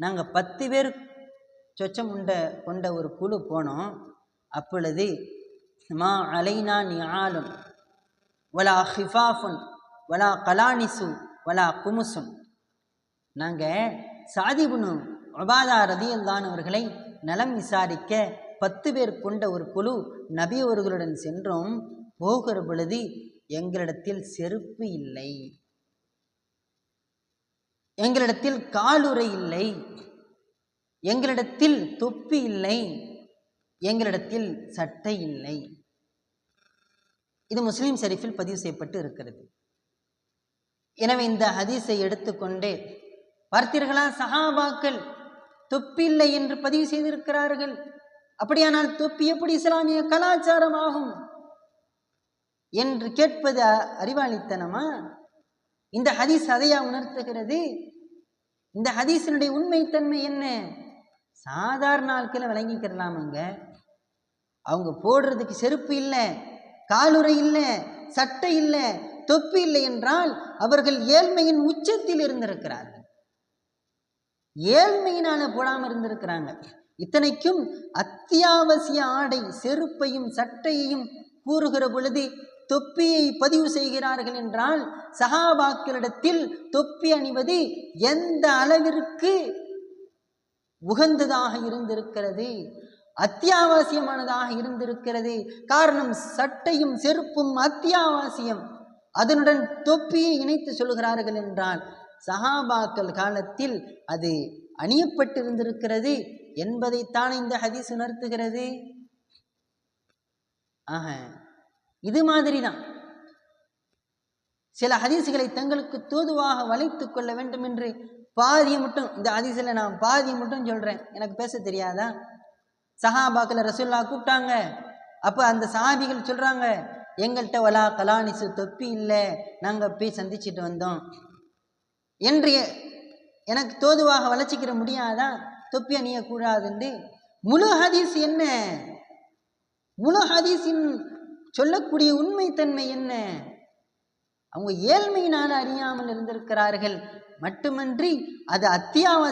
நாங்கள் பத்து பேர் சொச்சம் உண்ட கொண்ட ஒரு குழு போனோம். அப்பொழுது மா அலைனா நியாலும் வலா ஹிஃபாஃபுன் வலா கலானிசு வலா குமுசுன் நாங்கள் சாதிபுனு உபாதா ரதியல்லானவர்களை நலம் விசாரிக்க பத்து பேர் கொண்ட ஒரு குழு நபி அவர்களுடன் சென்றோம். போகிற பொழுது எங்களிடத்தில் செருப்பு இல்லை. எங்களிடத்தில் காலுறை இல்லை. எங்களிடத்தில் தொப்பி இல்லை. எங்களிடத்தில் சட்டை இல்லை. இது முஸ்லீம் ஷெரீஃபில் பதிவு செய்யப்பட்டு இருக்கிறது. எனவே இந்த ஹதீஸை எடுத்துக்கொண்டு பார்த்தீர்களா? சஹாபாக்கள் தொப்பி இல்லை என்று பதிவு செய்திருக்கிறார்கள். அப்படியானால் தொப்பி எப்படி இஸ்லாமிய கலாச்சாரம் ஆகும் என்று கேட்பது அறிவாளித்தனமா? இந்த ஹதீஸ் அதையா உணர்த்துகிறது? இந்த ஹதீஸினுடைய உண்மைத்தன்மை என்ன? சாதாரண ஆட்களை விளங்கிக்கிறலாமாங்க? அவங்க போடுறதுக்கு செருப்பு இல்லை காலுறை இல்லை சட்டை இல்லை தொப்பி இல்லை என்றால் அவர்கள் ஏழ்மையின் உச்சத்தில் இருந்திருக்கிறார்கள். ஏழ்மையினால போடாமல் இருந்திருக்கிறாங்க. இத்தனைக்கும் அத்தியாவசிய ஆடை செருப்பையும் சட்டையையும் கூறுகிற பொழுது தொப்பியை பதிவு செய்கிறார்கள் என்றால் சகாபாக்களிடத்தில் தொப்பி அணிவது எந்த அளவிற்கு உகந்ததாக இருந்திருக்கிறது அத்தியாவசியமானதாக இருந்திருக்கிறது. காரணம் சட்டையும் செருப்பும் அத்தியாவசியம். அதனுடன் தொப்பியை இணைத்து சொல்கிறார்கள் என்றால் சஹாபாக்கள் காலத்தில் அது அணியப்பட்டிருந்திருக்கிறது என்பதைத்தான் இந்த ஹதீஸ் உணர்த்துகிறது? ஆக இது மாதிரி தான் சில ஹதீசுகளை தங்களுக்கு தூதுவாக வளைத்துக் கொள்ள வேண்டும் என்று பாதியை மட்டும் இந்த அதிசயில் நான் பாதியை மட்டும் சொல்கிறேன் எனக்கு பேச தெரியாதா? சஹாபாக்கில் ரசுல்லா கூப்பிட்டாங்க. அப்போ அந்த சஹாபிகள் சொல்கிறாங்க எங்கள்கிட்ட வலா கலானிசு தொப்பி இல்லை. நாங்கள் போய் சந்திச்சிட்டு வந்தோம். என்று எனக்கு தோதுவாக வளர்ச்சிக்கிற முடியாதா? தொப்பி அணியக்கூடாதுன்னு முழு ஹதீஸ் என்ன? முழு ஹதீஸின் சொல்லக்கூடிய உண்மைத்தன்மை என்ன? அவங்க ஏழ்மையினால் அறியாமல் இருந்திருக்கிறார்கள். மட்டுமன்றி அது அத்தியாவசிய